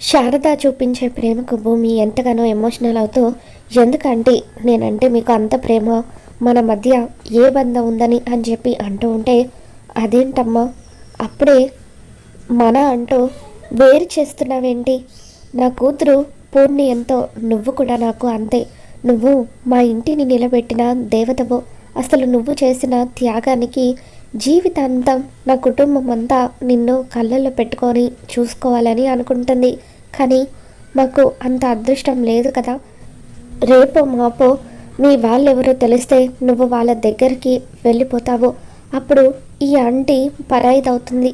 శారద చూపించే ప్రేమకు భూమి ఎంతగానో ఎమోషనల్ అవుతూ ఎందుకంటే? నేనంటే మీకు అంత ప్రేమ మన మధ్య ఏ బంధం ఉందని? అని చెప్పి అంటూ ఉంటే అదేంటమ్మా? అప్పుడే మన అంటూ వేరు చేస్తున్నావేంటి? నా కూతురు పూర్ణి ఎంతో నువ్వు కూడా నాకు అంతే. నువ్వు మా ఇంటిని నిలబెట్టిన దేవతవు. అసలు నువ్వు చేసిన త్యాగానికి జీవితాంతం నా కుటుంబం అంతా నిన్ను కళ్ళల్లో పెట్టుకొని చూసుకోవాలని అనుకుంటుంది. కానీ మాకు అంత అదృష్టం లేదు కదా. రేపో మాపో మీ వాళ్ళెవరో తెలిస్తే నువ్వు వాళ్ళ దగ్గరికి వెళ్ళిపోతావు. అప్పుడు ఈ ఆంటీ పరాయిదవుతుంది.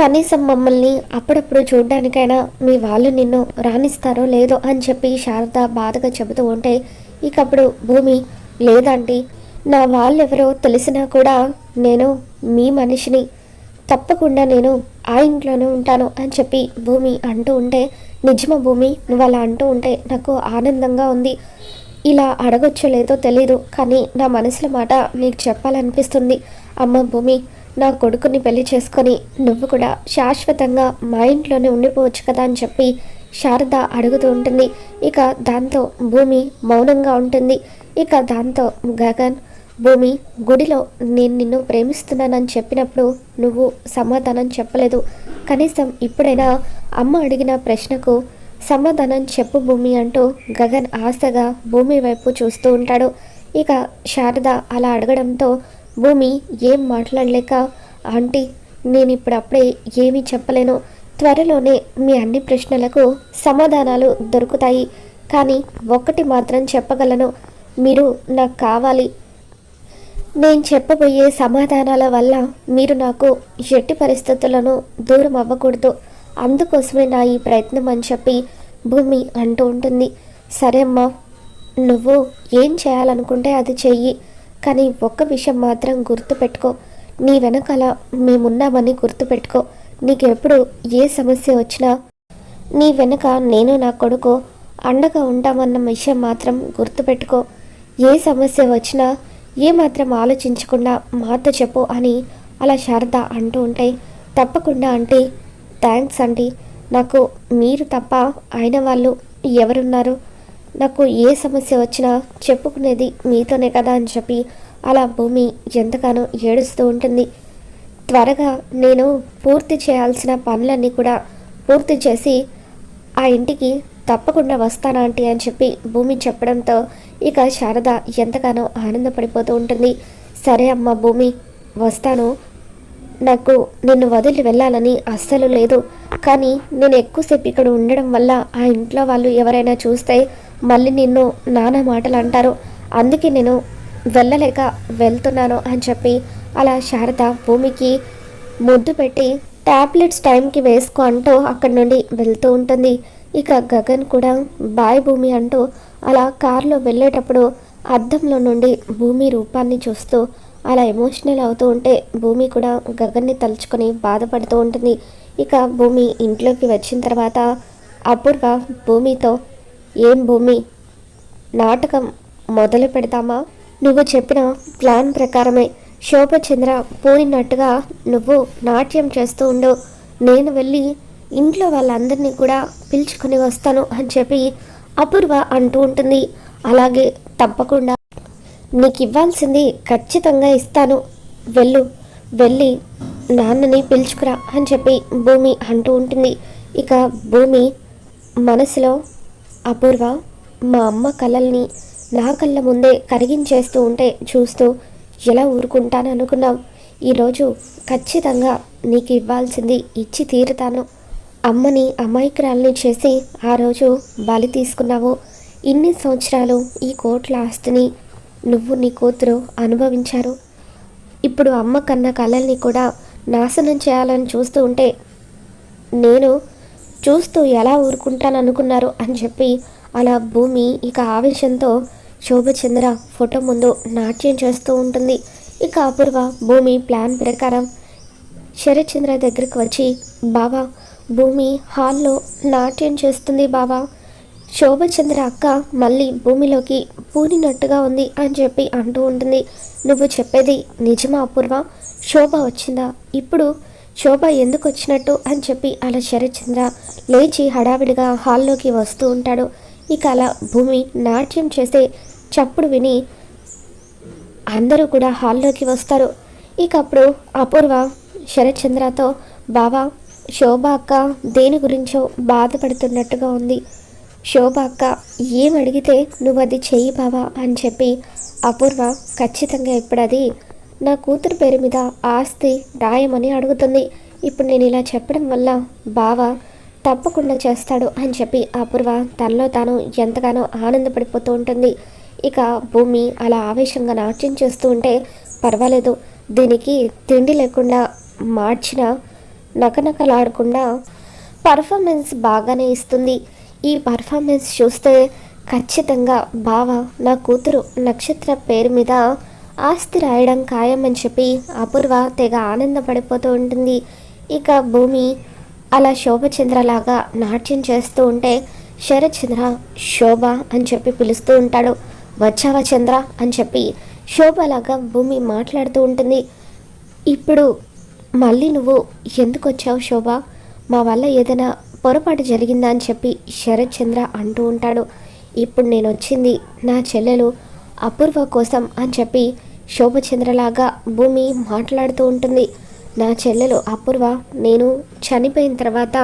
కనీసం మమ్మల్ని అప్పుడప్పుడు చూడ్డానికైనా మీ వాళ్ళు నిన్ను రాణిస్తారో లేదో అని చెప్పి శారద బాధగా చెబుతూ ఉంటే ఇకప్పుడు భూమి లేదంటీ. నా వాళ్ళెవరో తెలిసినా కూడా నేను మీ మనిషిని తప్పకుండా నేను ఆ ఇంట్లోనే ఉంటాను అని చెప్పి భూమి అంటూ ఉంటే నిజమ భూమి? నువ్వు అలా అంటూ ఉంటే నాకు ఆనందంగా ఉంది. ఇలా అడగొచ్చో లేదో తెలీదు కానీ నా మనసులో మాట నీకు చెప్పాలనిపిస్తుంది. అమ్మ భూమి నా కొడుకుని పెళ్ళి చేసుకొని నువ్వు కూడా శాశ్వతంగా మా ఇంట్లోనే ఉండిపోవచ్చు కదా అని చెప్పి శారద అడుగుతూ ఉంటుంది. ఇక దాంతో భూమి మౌనంగా ఉంటుంది. ఇక దాంతో గగన్ భూమి గుడిలో నేను నిన్ను ప్రేమిస్తున్నానని చెప్పినప్పుడు నువ్వు సమాధానం చెప్పలేదు. కనీసం ఇప్పుడైనా అమ్మ అడిగిన ప్రశ్నకు సమాధానం చెప్పు భూమి అంటూ గగన్ ఆశగా భూమి వైపు చూస్తూ ఉంటాడు. ఇక శారద అలా అడగడంతో భూమి ఏం మాట్లాడలేక ఆంటీ నేను ఇప్పుడప్పుడే ఏమీ చెప్పలేను. త్వరలోనే మీ అన్ని ప్రశ్నలకు సమాధానాలు దొరుకుతాయి. కానీ ఒక్కటి మాత్రం చెప్పగలను. మీరు నాకు కావాలి. నేను చెప్పబోయే సమాధానాల వల్ల మీరు నాకు ఎట్టి పరిస్థితులను దూరం అవ్వకూడదు. అందుకోసమే నా ఈ ప్రయత్నం అని చెప్పి భూమి అంటూ ఉంటుంది. సరే అమ్మా నువ్వు ఏం చేయాలనుకుంటే అది చెయ్యి. కానీ ఒక్క విషయం మాత్రం గుర్తుపెట్టుకో. నీ వెనకాల మేమున్నామని గుర్తుపెట్టుకో. నీకెప్పుడు ఏ సమస్య వచ్చినా నీ వెనక నేను నా కొడుకు అండగా ఉంటామన్న విషయం మాత్రం గుర్తుపెట్టుకో. ఏ సమస్య వచ్చినా ఏమాత్రం ఆలోచించకుండా మాతో చెప్పు అని అలా శారద అంటూ ఉంటే తప్పకుండా అంటే థ్యాంక్స్ అండి నాకు మీరు తప్ప అయిన వాళ్ళు ఎవరున్నారు? నాకు ఏ సమస్య వచ్చినా చెప్పుకునేది మీతోనే కదా అని చెప్పి అలా భూమి ఎంతగానో ఏడుస్తూ ఉంటుంది. త్వరగా నేను పూర్తి చేయాల్సిన పనులన్నీ కూడా పూర్తి చేసి ఆ ఇంటికి తప్పకుండా వస్తానా ఆంటీ అని చెప్పి భూమి చెప్పడంతో ఇక శారద ఎంతగానో ఆనందపడిపోతూ ఉంటుంది. సరే అమ్మ భూమి వస్తాను. నాకు నిన్ను వదిలి వెళ్ళాలని అస్సలు లేదు. కానీ నేను ఎక్కువసేపు ఇక్కడ ఉండడం వల్ల ఆ ఇంట్లో వాళ్ళు ఎవరైనా చూస్తే మళ్ళీ నిన్ను నానా మాటలు అంటారు. అందుకే నేను వెళ్ళలేక వెళ్తున్నాను అని చెప్పి అలా శారద భూమికి ముద్దు పెట్టి టాబ్లెట్స్ టైంకి వేసుకో అంటూ అక్కడి నుండి వెళ్తూ ఉంటుంది. ఇక గగన్ కూడా బాయ్ భూమి అంటూ అలా కారులో వెళ్ళేటప్పుడు అద్దంలో నుండి భూమి రూపాన్ని చూస్తూ అలా ఎమోషనల్ అవుతూ ఉంటే భూమి కూడా గగన్ని తలుచుకొని బాధపడుతూ ఉంటుంది. ఇక భూమి ఇంట్లోకి వచ్చిన తర్వాత అపూర్వ భూమితో ఏం భూమి? నాటకం మొదలు పెడతామా? నువ్వు చెప్పిన ప్లాన్ ప్రకారమే. శోభచంద్ర పోయినట్టుగా నువ్వు నాట్యం చేస్తూ ఉండు. నేను వెళ్ళి ఇంట్లో వాళ్ళందరినీ కూడా పిలుచుకొని వస్తాను అని చెప్పి అపూర్వ అంటూ ఉంటుంది. అలాగే తప్పకుండా నీకు ఇవ్వాల్సింది ఖచ్చితంగా ఇస్తాను. వెళ్ళు వెళ్ళి నాన్నని పిలుచుకురా అని చెప్పి భూమి అంటూ ఉంటుంది. ఇక భూమి మనసులో అపూర్వ మా అమ్మ కళల్ని నా కళ్ళ ముందే కరిగించేస్తూ ఉంటే చూస్తూ ఎలా ఊరుకుంటాను అనుకున్నావు ఈరోజు ఖచ్చితంగా నీకు ఇవ్వాల్సింది ఇచ్చి తీరుతాను. అమ్మని అమాయకురాల్ని చేసి ఆ రోజు బలి తీసుకున్నావు. ఇన్ని సంవత్సరాలు ఈ కోట్ల ఆస్తిని నువ్వు నీ కూతురు అనుభవించారు. ఇప్పుడు అమ్మ కన్న కళల్ని కూడా నాశనం చేయాలని చూస్తూ ఉంటే నేను చూస్తూ ఎలా ఊరుకుంటాననుకున్నారు అని చెప్పి అలా భూమి ఇక ఆవేశంతో శోభచంద్ర ఫోటో ముందు నాట్యం చేస్తూ ఉంటుంది. ఇక అపూర్వ భూమి ప్లాన్ ప్రకారం శరత్చంద్ర దగ్గరికి వచ్చి బావా భూమి హాల్లో నాట్యం చేస్తుంది బావా. శోభచంద్ర అక్క మళ్ళీ భూమిలోకి పూనినట్టుగా ఉంది అని చెప్పి అంటూ ఉంటుంది. నువ్వు చెప్పేది నిజమా అపూర్వ? శోభ వచ్చిందా? ఇప్పుడు శోభ ఎందుకు వచ్చినట్టు అని చెప్పి అలా శరత్చంద్ర లేచి హడావిడిగా హాల్లోకి వస్తూ ఉంటాడు. ఇక అలా భూమి నాట్యం చేసే చప్పుడు విని అందరూ కూడా హాల్లోకి వస్తారు. ఇక అప్పుడు అపూర్వ శరత్చంద్రతో బావా శోభ అక్క దేని గురించో బాధపడుతున్నట్టుగా ఉంది. శోభ అక్క ఏం అడిగితే నువ్వు అది చెయ్యి బావా అని చెప్పి అపూర్వ ఖచ్చితంగా ఇప్పుడు అది నా కూతురు పేరు మీద ఆస్తి రాయమని అడుగుతుంది. ఇప్పుడు నేను ఇలా చెప్పడం వల్ల బావ తప్పకుండా చేస్తాడు అని చెప్పి అపూర్వ తనలో తాను ఎంతగానో ఆనందపడిపోతూ ఉంటుంది. ఇక భూమి అలా ఆవేశంగా నాట్యం చేస్తూ ఉంటే పర్వాలేదు. దీనికి తిండి లేకుండా మార్చిన నకనకలాడకుండా పర్ఫార్మెన్స్ బాగానే ఇస్తుంది. ఈ పర్ఫార్మెన్స్ చూస్తే ఖచ్చితంగా బావ నా కూతురు నక్షత్ర పేరు మీద ఆస్తి రాయడం ఖాయమని చెప్పి అపూర్వ తెగ ఆనందపడిపోతూ ఉంటుంది. ఇక భూమి అలా శోభచంద్రలాగా నాట్యం చేస్తూ ఉంటే శరచంద్ర శోభ అని చెప్పి పిలుస్తూ ఉంటాడు. వచ్చావా చంద్ర అని చెప్పి శోభలాగా భూమి మాట్లాడుతూ ఉంటుంది. ఇప్పుడు మళ్ళీ నువ్వు ఎందుకు వచ్చావు శోభ? మా వల్ల ఏదైనా పొరపాటు జరిగిందా అని చెప్పి శరత్ చంద్ర అంటూ ఉంటాడు. ఇప్పుడు నేను వచ్చింది నా చెల్లెలు అపూర్వ కోసం అని చెప్పి శోభచంద్రలాగా భూమి మాట్లాడుతూ ఉంటుంది. నా చెల్లెలు అపూర్వ నేను చనిపోయిన తర్వాత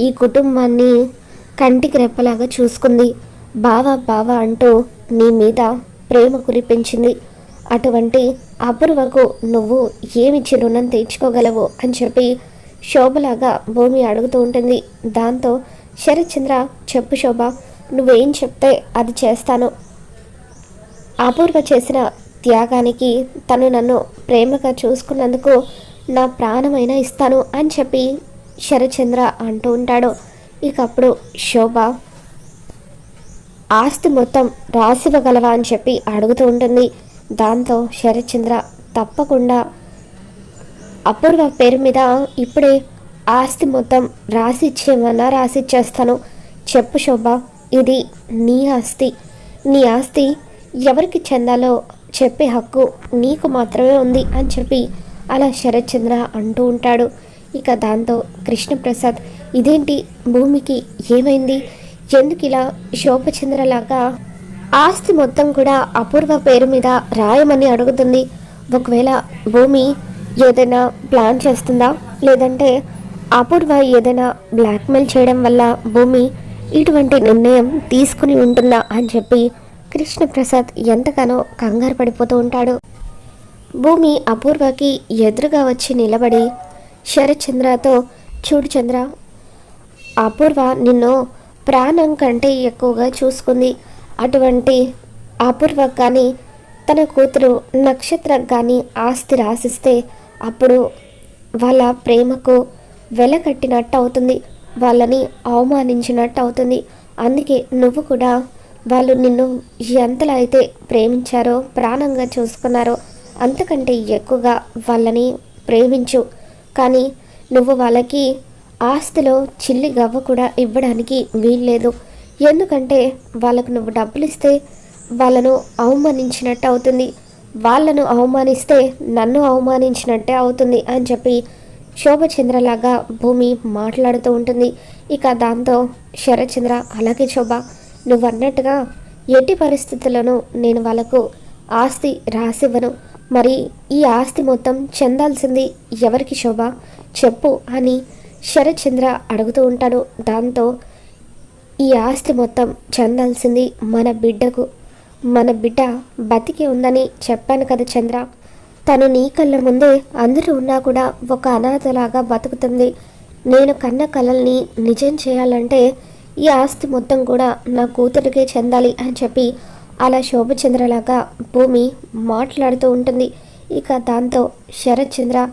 ఈ కుటుంబాన్ని కంటికి రెప్పలాగా చూసుకుంది. బావా బావా అంటూ నీ మీద ప్రేమ కురిపించింది. అటువంటి అపూర్వకు నువ్వు ఏమిచ్చి రుణం తీర్చుకోగలవు అని చెప్పి శోభలాగా భూమి అడుగుతూ ఉంటుంది. దాంతో శరత్చంద్ర చెప్పు శోభ నువ్వేం చెప్తే అది చేస్తాను. అపూర్వ చేసిన త్యాగానికి తను నన్ను ప్రేమగా చూసుకున్నందుకు నా ప్రాణమైన ఇస్తాను అని చెప్పి శరచంద్ర అంటూ ఉంటాడు. ఇక అప్పుడు శోభ ఆస్తి మొత్తం రాసివ్వగలవా అని చెప్పి అడుగుతూ ఉంటుంది. దాంతో శరత్చంద్ర తప్పకుండా అపూర్వ పేరు మీద ఇప్పుడే ఆస్తి మొత్తం రాసిచ్చేమన్నా రాసిచ్చేస్తాను. చెప్పు శోభ ఇది నీ ఆస్తి. నీ ఆస్తి ఎవరికి చెందాలో చెప్పే హక్కు నీకు మాత్రమే ఉంది అని చెప్పి అలా శరత్చంద్ర అంటూ ఉంటాడు. ఇక దాంతో కృష్ణప్రసాద్ ఇదేంటి భూమికి ఏమైంది? ఎందుకు ఇలా శోభచంద్రలాగా ఆస్తి మొత్తం కూడా అపూర్వ పేరు మీద రాయమని అడుగుతుంది. ఒకవేళ భూమి ఏదైనా ప్లాన్ చేస్తుందా? లేదంటే అపూర్వ ఏదైనా బ్లాక్మెయిల్ చేయడం వల్ల భూమి ఇటువంటి నిర్ణయం తీసుకుని ఉంటుందా అని చెప్పి కృష్ణప్రసాద్ ఎంతగానో కంగారు పడిపోతూ ఉంటాడు. భూమి అపూర్వకి ఎదురుగా వచ్చి నిలబడి శరత్చంద్రతో చూడు చంద్ర అపూర్వ నిన్ను ప్రాణం కంటే ఎక్కువగా చూసుకుంది. అటువంటి అపూర్వ కానీ తన కూతురు నక్షత్రం కానీ ఆస్తి రాసిస్తే అప్పుడు వాళ్ళ ప్రేమకు వెలకట్టినట్టు అవుతుంది. వాళ్ళని అవమానించినట్టు అవుతుంది. అందుకే నువ్వు కూడా వాళ్ళు నిన్ను ఎంతలా అయితే ప్రేమించారో ప్రాణంగా చూసుకున్నారో అంతకంటే ఎక్కువగా వాళ్ళని ప్రేమించు. కానీ నువ్వు వాళ్ళకి ఆస్తిలో చిల్లి గవ్వ కూడా ఇవ్వడానికి వీల్లేదు. ఎందుకంటే వాళ్ళకు నువ్వు డబ్బులు ఇస్తే వాళ్ళను అవమానించినట్టు అవుతుంది. వాళ్ళను అవమానిస్తే నన్ను అవమానించినట్టే అవుతుంది అని చెప్పి శోభచంద్రలాగా భూమి మాట్లాడుతూ ఉంటుంది. ఇక దాంతో శరచంద్ర అలాగే శోభ నువ్వు అన్నట్టుగా ఎట్టి పరిస్థితులను నేను వాళ్ళకు ఆస్తి రాసివ్వను. మరి ఈ ఆస్తి మొత్తం చెందాల్సింది ఎవరికి శోభ? చెప్పు అని శరచంద్ర అడుగుతూ ఉంటాడు. దాంతో ఈ ఆస్తి మొత్తం చెందాల్సింది మన బిడ్డకు. మన బిడ్డ బతికి ఉందని చెప్పాను కదా చంద్ర. తను నీ కళ్ళ ముందే అందరూ ఉన్నా కూడా ఒక అనాథలాగా బతుకుతుంది. నేను కన్న కళల్ని నిజం చేయాలంటే ఈ ఆస్తి మొత్తం కూడా నా కూతురికే చెందాలి అని చెప్పి అలా శోభచంద్రలాగా భూమి మాట్లాడుతూ ఉంటుంది. ఇక దాంతో శరత్చంద్ర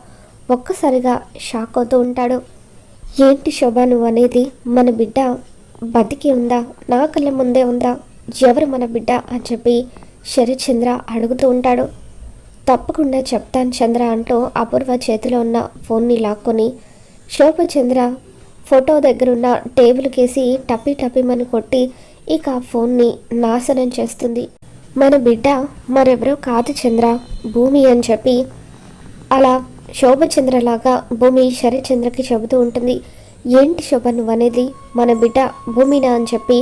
ఒక్కసారిగా షాక్ అవుతూ ఉంటాడు. ఏంటి శోభ నువ్వు అనేది? మన బిడ్డ బతికి ఉందా? నా కళ్ళ ముందే ఉందా? ఎవరు మన బిడ్డ అని చెప్పి శరచంద్ర అడుగుతూ ఉంటాడు. తప్పకుండా చెప్తాను చంద్ర అంటూ అపూర్వ చేతిలో ఉన్న ఫోన్ని లాక్కొని శోభచంద్ర ఫోటో దగ్గరున్న టేబుల్కేసి టప్పి టప్పిమని కొట్టి ఇక ఆ ఫోన్ని నాశనం చేస్తుంది. మన బిడ్డ మరెవరో కాదు చంద్ర భూమి అని చెప్పి అలా శోభచంద్రలాగా భూమి శరచంద్రకి చెబుతూ ఉంటుంది. ఏంటి శోభ నువ్వనేది? మన బిడ్డ భూమినా అని చెప్పి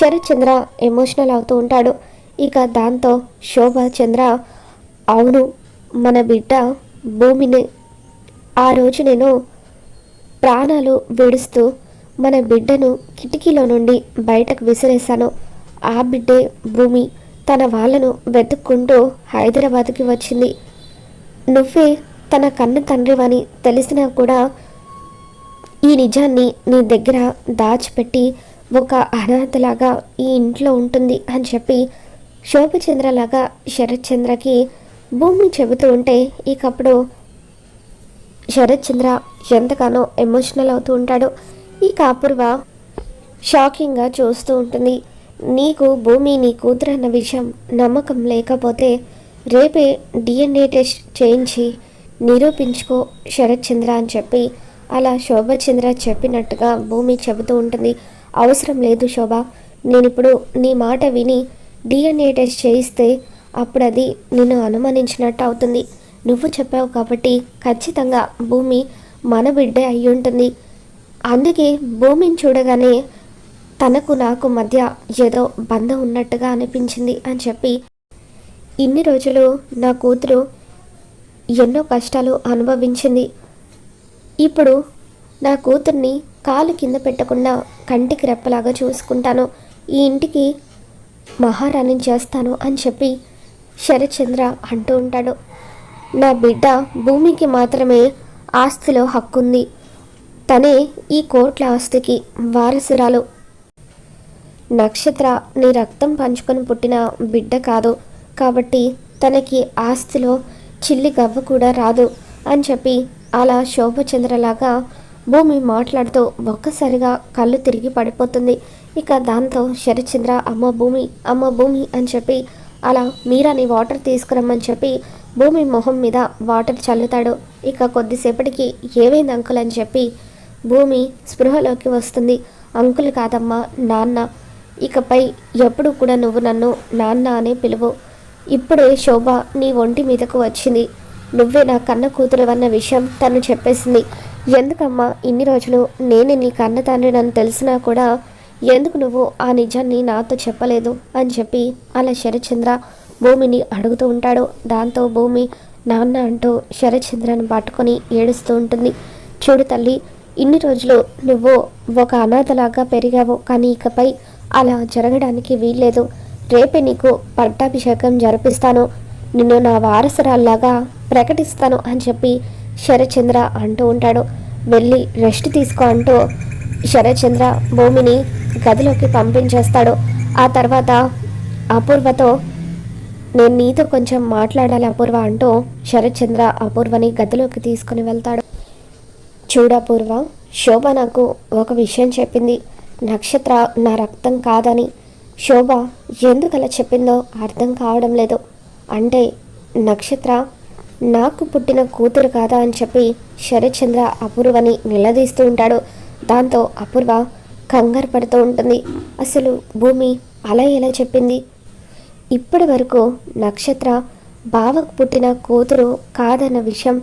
శరత్చంద్ర ఎమోషనల్ అవుతూ ఉంటాడు. ఇక దాంతో శోభ చంద్ర అవును మన బిడ్డ భూమిని ఆ రోజు నేను ప్రాణాలు విడుస్తూ మన బిడ్డను కిటికీలో నుండి బయటకు విసిరేశాను. ఆ బిడ్డే భూమి తన వాళ్ళను వెతుక్కుంటూ హైదరాబాద్కి వచ్చింది. నువ్వే తన కన్న తండ్రివని తెలిసినా కూడా ఈ నిజాన్ని నీ దగ్గర దాచిపెట్టి ఒక అనాథలాగా ఈ ఇంట్లో ఉంటుంది అని చెప్పి శోభచంద్రలాగా శరత్చంద్రకి భూమి చెబుతూ ఉంటే ఇకప్పుడు శరత్చంద్ర ఎంతగానో ఎమోషనల్ అవుతూ ఉంటాడు. ఇక అపూర్వ షాకింగ్గా చూస్తూ ఉంటుంది. నీకు భూమి నీ కూతురు అన్న విషయం నమ్మకం లేకపోతే రేపే డిఎన్ఏ టెస్ట్ చేయించి నిరూపించుకో శరత్చంద్ర అని చెప్పి అలా శోభచంద్ర చెప్పినట్టుగా భూమి చెబుతూ ఉంటుంది. అవసరం లేదు శోభ. నేను ఇప్పుడు నీ మాట విని డిఎన్ఏ టెస్ట్ చేయిస్తే అప్పుడు అది నిన్ను అనుమానించినట్టు అవుతుంది. నువ్వు చెప్పావు కాబట్టి ఖచ్చితంగా భూమి మన బిడ్డే అయి ఉంటుంది. అందుకే భూమిని చూడగానే తనకు నాకు మధ్య ఏదో బంధం ఉన్నట్టుగా అనిపించింది అని చెప్పి ఇన్ని రోజులు నా కూతురు ఎన్నో కష్టాలు అనుభవించింది. ఇప్పుడు నా కూతుర్ని కాలు కింద పెట్టకుండా కంటికి రెప్పలాగా చూసుకుంటాను. ఈ ఇంటికి మహారాణిని చేస్తాను అని చెప్పి శరచంద్ర అంటూ ఉంటాడు. నా బిడ్డ భూమికి మాత్రమే ఆస్తిలో హక్కుంది. తనే ఈ కోట్ల ఆస్తికి వారసురాలు. నక్షత్ర నీ రక్తం పంచుకొని పుట్టిన బిడ్డ కాదు. కాబట్టి తనకి ఆస్తిలో చిల్లి గవ్వ కూడా రాదు అని చెప్పి అలా శోభచంద్రలాగా భూమి మాట్లాడుతూ ఒక్కసారిగా కళ్ళు తిరిగి పడిపోతుంది. ఇక దాంతో శరచంద్ర అమ్మ భూమి అమ్మ భూమి అని చెప్పి అలా మీరాని వాటర్ తీసుకురమ్మని చెప్పి భూమి మొహం మీద వాటర్ చల్లుతాడు. ఇక కొద్దిసేపటికి ఏమైంది అంకుల్ అని చెప్పి భూమి స్పృహలోకి వస్తుంది. అంకుల్ కాదమ్మా నాన్న. ఇకపై ఎప్పుడు కూడా నువ్వు నన్ను నాన్న అనే పిలువు. ఇప్పుడే శోభ నీ ఒంటి మీదకు వచ్చింది. నువ్వే నా కన్న కూతురు అన్న విషయం తను చెప్పేసింది. ఎందుకమ్మా ఇన్ని రోజులు నేనే నీ కన్న తండ్రి నన్ను తెలిసినా కూడా ఎందుకు నువ్వు ఆ నిజాన్ని నాతో చెప్పలేదు అని చెప్పి అలా శరచంద్ర భూమిని అడుగుతూ ఉంటాడు. దాంతో భూమి నాన్న అంటూ శరచంద్రను పట్టుకొని ఏడుస్తూ ఉంటుంది. చూడు తల్లి ఇన్ని రోజులు నువ్వు ఒక అనాథలాగా పెరిగావు కానీ ఇకపై అలా జరగడానికి వీల్లేదు. రేపే నీకు పట్టాభిషేకం జరిపిస్తాను. నిన్ను నా వారసురాల్లాగా ప్రకటిస్తాను అని చెప్పి శరచంద్ర అంటూ ఉంటాడు. వెళ్ళి రెస్ట్ తీసుకో అంటూ శరచంద్ర భూమిని గదిలోకి పంపించేస్తాడు. ఆ తర్వాత అపూర్వతో నేను నీతో కొంచెం మాట్లాడాలి అపూర్వ అంటూ శరత్చంద్ర అపూర్వని గదిలోకి తీసుకుని వెళ్తాడు. చూడపూర్వ శోభ నాకు ఒక విషయం చెప్పింది. నక్షత్ర నా రక్తం కాదని. శోభ ఎందుకలా చెప్పిందో అర్థం కావడం లేదు. అంటే నక్షత్ర నాకు పుట్టిన కూతురు కాదా అని చెప్పి శరత్చంద్ర అపూర్వని నిలదీస్తూ ఉంటాడు. దాంతో అపూర్వ కంగారు పడుతూ ఉంటుంది. అసలు భూమి అలా ఎలా చెప్పింది? ఇప్పటి వరకు నక్షత్ర బావకు పుట్టిన కూతురు కాదన్న విషయం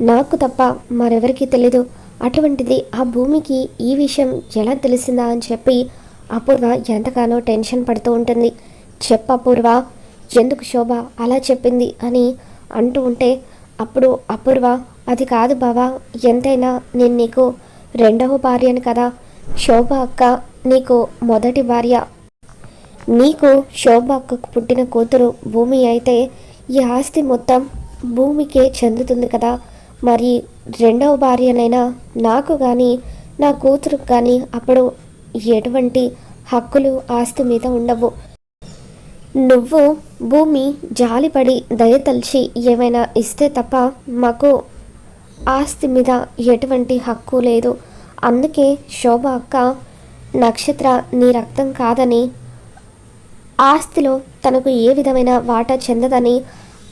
నాకు తప్ప మరెవరికి తెలీదు. అటువంటిది ఆ భూమికి ఈ విషయం ఎలా తెలిసిందా అని చెప్పి అపూర్వ ఎంతగానో టెన్షన్ పడుతూ ఉంటుంది. చెప్ప అపూర్వ. ఎందుకు శోభ అలా చెప్పింది అని అంటూ ఉంటే అప్పుడు అపూర్వ అది కాదు బావా ఎంతైనా నేను నీకు రెండవ భార్యను కదా. శోభ అక్క నీకు మొదటి భార్య. నీకు శోభ అక్కకు పుట్టిన కూతురు భూమి అయితే ఈ ఆస్తి మొత్తం భూమికే చెందుతుంది కదా. మరి రెండవ భార్యనైనా నాకు కానీ నా కూతురుకు కానీ అప్పుడు ఎటువంటి హక్కులు ఆస్తి మీద ఉండవు. నువ్వు భూమి జాలిపడి దయతలిచి ఏమైనా ఇస్తే తప్ప మాకు ఆస్తి మీద ఎటువంటి హక్కు లేదు. అందుకే శోభ అక్క నక్షత్ర నీ రక్తం కాదని ఆస్తిలో తనకు ఏ విధమైన వాటా చెందదని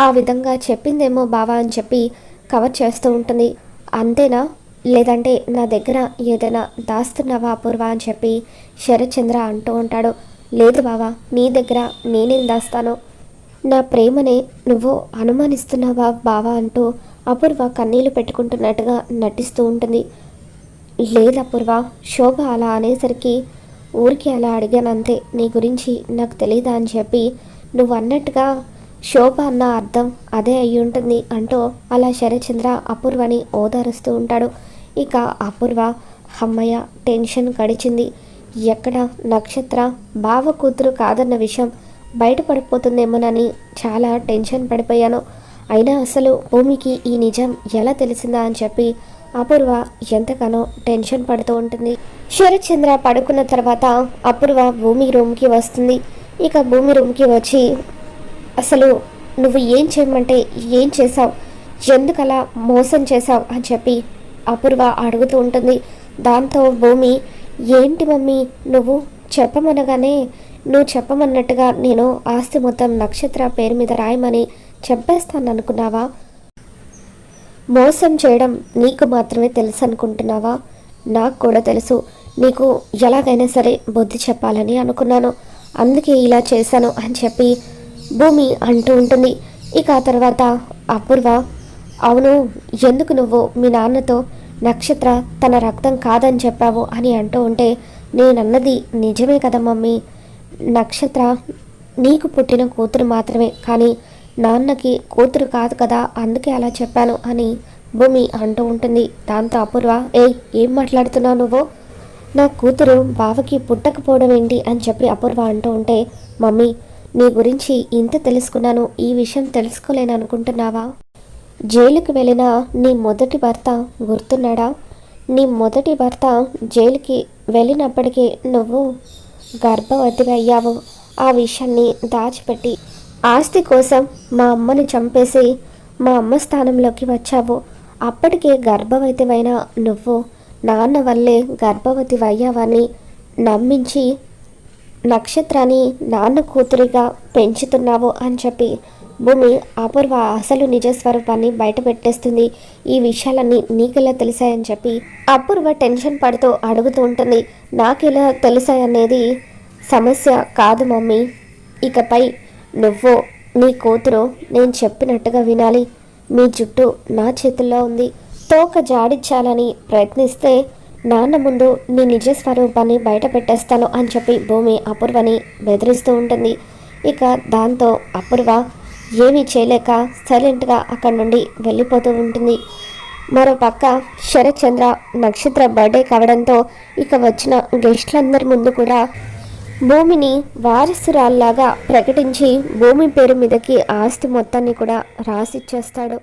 ఆ విధంగా చెప్పిందేమో బావా అని చెప్పి కవర్ చేస్తూ ఉంటుంది. అంతేనా? లేదంటే నా దగ్గర ఏదైనా దాస్తున్నావా అపూర్వ అని చెప్పి శరత్చంద్ర అంటూ ఉంటాడు. లేదు బావా నీ దగ్గర నేనేం దాస్తాను? నా ప్రేమనే నువ్వు అనుమానిస్తున్నావా బావా అంటూ అపూర్వ కన్నీళ్ళు పెట్టుకుంటున్నట్టుగా నటిస్తూ ఉంటుంది. లేదు అపూర్వ శోభ అలా అనేసరికి ఊరికి అలా అడిగాను అంతే నీ గురించి నాకు తెలీదా అని చెప్పి నువ్వు అన్నట్టుగా శోభ అన్న అర్థం అదే అయి ఉంటుంది అంటూ అలా శరచంద్ర అపూర్వని ఓదారుస్తూ ఉంటాడు. ఇక అపూర్వ అమ్మయ్య టెన్షన్ గడిచింది. ఎక్కడ నక్షత్ర బావ కూతురు కాదన్న విషయం బయటపడిపోతుందేమోనని చాలా టెన్షన్ పడిపోయాను. అయినా అసలు భూమికి ఈ నిజం ఎలా తెలిసిందా అని చెప్పి అపూర్వ ఎంతగానో టెన్షన్ పడుతూ ఉంటుంది. శరత్ చంద్ర పడుకున్న తర్వాత అపూర్వ భూమి రూమ్కి వస్తుంది. ఇక భూమి రూమ్కి వచ్చి అసలు నువ్వు ఏం చేయమంటే ఏం చేసావు ఎందుకలా మోసం చేసావు అని చెప్పి అపూర్వ అడుగుతూ ఉంటుంది. దాంతో భూమి ఏంటి మమ్మీ? నువ్వు చెప్పమనగానే నువ్వు చెప్పమన్నట్టుగా నేను ఆస్తి మొత్తం నక్షత్ర పేరు మీద రాయమని చెప్పేస్తాను అనుకున్నావా మోసం చేయడం నీకు మాత్రమే తెలుసు అనుకుంటున్నావా నాకు కూడా తెలుసు. నీకు ఎలాగైనా సరే బుద్ధి చెప్పాలని అనుకున్నాను. అందుకే ఇలా చేశాను అని చెప్పి భూమి అంటూ ఉంటుంది. ఇక ఆ తర్వాత అపూర్వ అవును ఎందుకు నువ్వు మీ నాన్నతో నక్షత్ర తన రక్తం కాదని చెప్పావు అని అంటూ ఉంటే నేనన్నది నిజమే కదా మమ్మీ. నక్షత్ర నీకు పుట్టిన కూతురు మాత్రమే కానీ నాన్నకి కూతురు కాదు కదా అందుకే అలా చెప్పాను అని భూమి అంటూ ఉంటుంది. దాంతో అపూర్వ ఏయ్ ఏం మాట్లాడుతున్నావు నువ్వు? నా కూతురు బావకి పుట్టకపోవడం ఏంటి? అని చెప్పి అపూర్వ అంటూ ఉంటే మమ్మీ నీ గురించి ఇంత తెలుసుకున్నాను ఈ విషయం తెలుసుకోలేను అనుకుంటున్నావా జైలుకి వెళ్ళిన నీ మొదటి భర్త గుర్తున్నాడా? నీ మొదటి భర్త జైలుకి వెళ్ళినప్పటికీ నువ్వు గర్భవతి అయ్యావు ఆ విషయాన్ని దాచిపెట్టి ఆస్తి కోసం మా అమ్మని చంపేసి మా అమ్మ స్థానంలోకి వచ్చావు. అప్పటికే గర్భవతివైన నువ్వు నాన్న వల్లే గర్భవతి అయ్యావని నమ్మించి నక్షత్రాన్ని నాన్న కూతురిగా పెంచుతున్నావు అని చెప్పి భూమి అపూర్వ అసలు నిజ స్వరూపాన్ని బయట పెట్టేస్తుంది ఈ విషయాలన్నీ నీకెలా తెలిసాయని చెప్పి అపూర్వ టెన్షన్ పడుతూ అడుగుతూ ఉంటుంది. నాకెలా తెలిసాయనేది సమస్య కాదు మమ్మీ. ఇకపై నువ్వు నీ కూతురు నేను చెప్పినట్టుగా వినాలి. మీ జుట్టు నా చేతుల్లో ఉంది. తోక జాడించాలని ప్రయత్నిస్తే నాన్న ముందు నీ నిజ స్వరూపాన్ని బయట పెట్టేస్తాను అని చెప్పి భూమి అపూర్వని బెదిరిస్తూ ఉంటుంది. ఇక దాంతో అపూర్వ ఏమీ చేయలేక సైలెంట్గా అక్కడి నుండి వెళ్ళిపోతూ ఉంటుంది. మరో పక్క శరత్చంద్ర నక్షత్ర బర్త్డే కావడంతో ఇక వచ్చిన గెస్ట్లందరి ముందు కూడా భూమిని వారసురాల్లాగా ప్రకటించి భూమి పేరు మీదకి ఆస్తి మొత్తాన్ని కూడా రాసిచ్చేస్తాడు.